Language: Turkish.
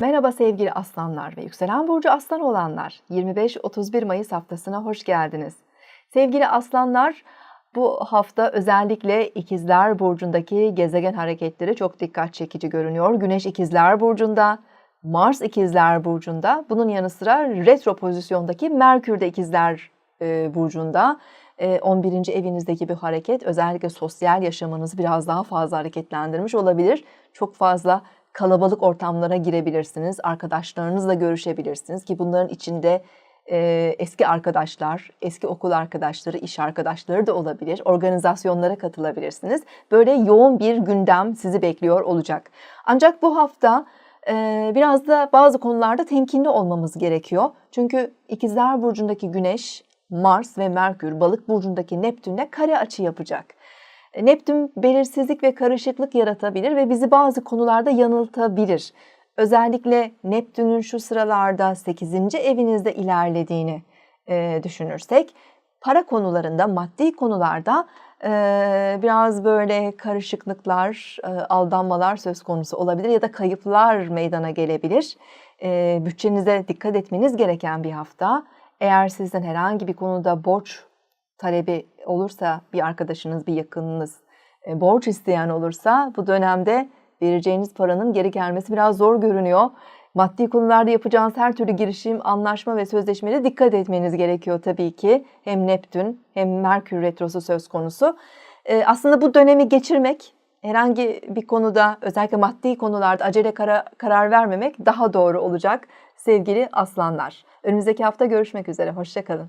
Merhaba sevgili aslanlar ve yükselen burcu aslan olanlar. 25-31 Mayıs haftasına hoş geldiniz. Sevgili aslanlar, bu hafta özellikle ikizler burcundaki gezegen hareketleri çok dikkat çekici görünüyor. Güneş ikizler burcunda, Mars ikizler burcunda, bunun yanı sıra retro pozisyondaki Merkür de ikizler e, burcunda. E, 11. evinizdeki bir hareket özellikle sosyal yaşamınızı biraz daha fazla hareketlendirmiş olabilir. Çok fazla kalabalık ortamlara girebilirsiniz, arkadaşlarınızla görüşebilirsiniz ki bunların içinde e, eski arkadaşlar, eski okul arkadaşları, iş arkadaşları da olabilir. Organizasyonlara katılabilirsiniz. Böyle yoğun bir gündem sizi bekliyor olacak. Ancak bu hafta e, biraz da bazı konularda temkinli olmamız gerekiyor. Çünkü İkizler Burcu'ndaki Güneş, Mars ve Merkür, Balık Burcu'ndaki Neptün'le kare açı yapacak. E, Neptün belirsizlik ve karışıklık yaratabilir ve bizi bazı konularda yanıltabilir. Özellikle Neptün'ün şu sıralarda 8. evinizde ilerlediğini e, düşünürsek para konularında, maddi konularda e, biraz böyle karışıklıklar, e, aldanmalar söz konusu olabilir ya da kayıplar meydana gelebilir. E, bütçenize dikkat etmeniz gereken bir hafta. Eğer sizden herhangi bir konuda borç talebi olursa bir arkadaşınız, bir yakınınız e, borç isteyen olursa bu dönemde vereceğiniz paranın geri gelmesi biraz zor görünüyor. Maddi konularda yapacağınız her türlü girişim, anlaşma ve sözleşmede dikkat etmeniz gerekiyor tabii ki. Hem Neptün hem Merkür retrosu söz konusu. E, aslında bu dönemi geçirmek herhangi bir konuda özellikle maddi konularda acele kara, karar vermemek daha doğru olacak sevgili aslanlar. Önümüzdeki hafta görüşmek üzere. Hoşçakalın.